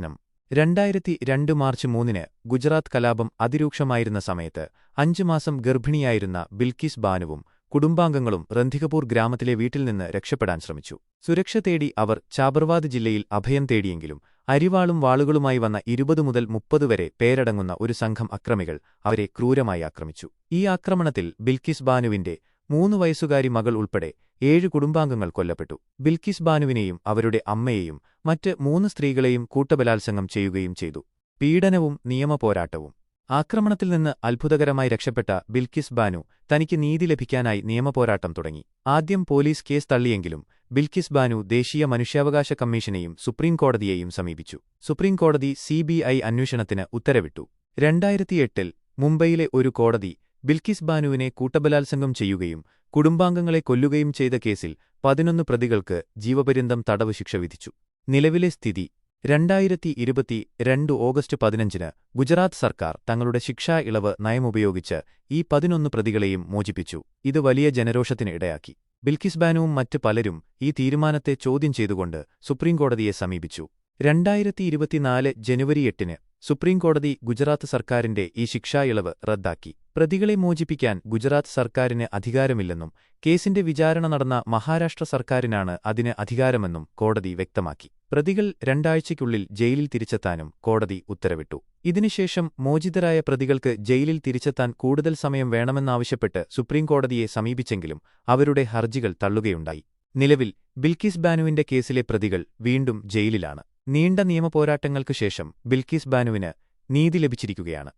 നം രണ്ടായിരത്തി രണ്ട് മാർച്ച് മൂന്നിന് ഗുജറാത്ത് കലാപം അതിരൂക്ഷമായിരുന്ന സമയത്ത് അഞ്ചു മാസം ഗർഭിണിയായിരുന്ന ബിൽക്കിസ് ബാനുവും കുടുംബാംഗങ്ങളും റന്ധികപൂർ ഗ്രാമത്തിലെ വീട്ടിൽ നിന്ന് രക്ഷപ്പെടാൻ ശ്രമിച്ചു. സുരക്ഷ തേടി അവർ ചാബർവാദ് ജില്ലയിൽ അഭയം തേടിയെങ്കിലും അരിവാളും വാളുകളുമായി വന്ന ഇരുപത് മുതൽ മുപ്പത് വരെ പേരടങ്ങുന്ന ഒരു സംഘം അക്രമികൾ അവരെ ക്രൂരമായി ആക്രമിച്ചു. ഈ ആക്രമണത്തിൽ ബിൽക്കിസ് ബാനുവിന്റെ മൂന്ന് വയസ്സുകാരി മകൾ ഉൾപ്പെടെ ഏഴ് കുടുംബാംഗങ്ങൾ കൊല്ലപ്പെട്ടു. ബിൽക്കിസ് ബാനുവിനെയും അവരുടെ അമ്മയെയും മറ്റ് മൂന്ന് സ്ത്രീകളെയും കൂട്ടബലാത്സംഗം ചെയ്യുകയും ചെയ്തു. പീഡനവും നിയമപോരാട്ടവും. ആക്രമണത്തിൽ നിന്ന് അത്ഭുതകരമായി രക്ഷപ്പെട്ട ബിൽക്കിസ് ബാനു തനിക്ക് നീതി ലഭിക്കാനായി നിയമപോരാട്ടം തുടങ്ങി. ആദ്യം പോലീസ് കേസ് തള്ളിയെങ്കിലും ബിൽക്കിസ് ബാനു ദേശീയ മനുഷ്യാവകാശ കമ്മീഷനെയും സുപ്രീംകോടതിയെയും സമീപിച്ചു. സുപ്രീംകോടതി സിബിഐ അന്വേഷണത്തിന് ഉത്തരവിട്ടു. രണ്ടായിരത്തിയെട്ടിൽ മുംബൈയിലെ ഒരു കോടതി ബിൽക്കിസ് ബാനുവിനെ കൂട്ടബലാത്സംഗം ചെയ്യുകയും കുടുംബാംഗങ്ങളെ കൊല്ലുകയും ചെയ്ത കേസിൽ പതിനൊന്ന് പ്രതികൾക്ക് ജീവപര്യന്തം തടവ് ശിക്ഷ വിധിച്ചു. നിലവിലെ സ്ഥിതി രണ്ടായിരത്തി ഇരുപത്തി രണ്ട് ഓഗസ്റ്റ് പതിനഞ്ചിന് ഗുജറാത്ത് സർക്കാർ തങ്ങളുടെ ശിക്ഷാ ഇളവ് നയമുപയോഗിച്ച് ഈ പതിനൊന്ന് പ്രതികളെയും മോചിപ്പിച്ചു. ഇത് വലിയ ജനരോഷത്തിന് ഇടയാക്കി. ബിൽക്കിസ് ബാനുവും മറ്റ് പലരും ഈ തീരുമാനത്തെ ചോദ്യം ചെയ്തുകൊണ്ട് സുപ്രീംകോടതിയെ സമീപിച്ചു. രണ്ടായിരത്തി ഇരുപത്തിനാല് ജനുവരി എട്ടിന് സുപ്രീംകോടതി ഗുജറാത്ത് സർക്കാരിന്റെ ഈ ശിക്ഷാ ഇളവ് റദ്ദാക്കി. പ്രതികളെ മോചിപ്പിക്കാൻ ഗുജറാത്ത് സർക്കാരിന് അധികാരമില്ലെന്നും കേസിന്റെ വിചാരണ നടന്ന മഹാരാഷ്ട്ര സർക്കാരിനാണ് അതിന് അധികാരമെന്നും കോടതി വ്യക്തമാക്കി. പ്രതികൾ രണ്ടാഴ്ചയ്ക്കുള്ളിൽ ജയിലിൽ തിരിച്ചെത്താനും കോടതി ഉത്തരവിട്ടു. ഇതിനുശേഷം മോചിതരായ പ്രതികൾക്ക് ജയിലിൽ തിരിച്ചെത്താൻ കൂടുതൽ സമയം വേണമെന്നാവശ്യപ്പെട്ട് സുപ്രീംകോടതിയെ സമീപിച്ചെങ്കിലും അവരുടെ ഹർജികൾ തള്ളുകയുണ്ടായി. നിലവിൽ ബിൽക്കിസ് ബാനുവിന്റെ കേസിലെ പ്രതികൾ വീണ്ടും ജയിലിലാണ്. നീണ്ട നിയമപോരാട്ടങ്ങൾക്കു ശേഷം ബിൽക്കീസ് ബാനുവിന് നീതി ലഭിച്ചിരിക്കുകയാണ്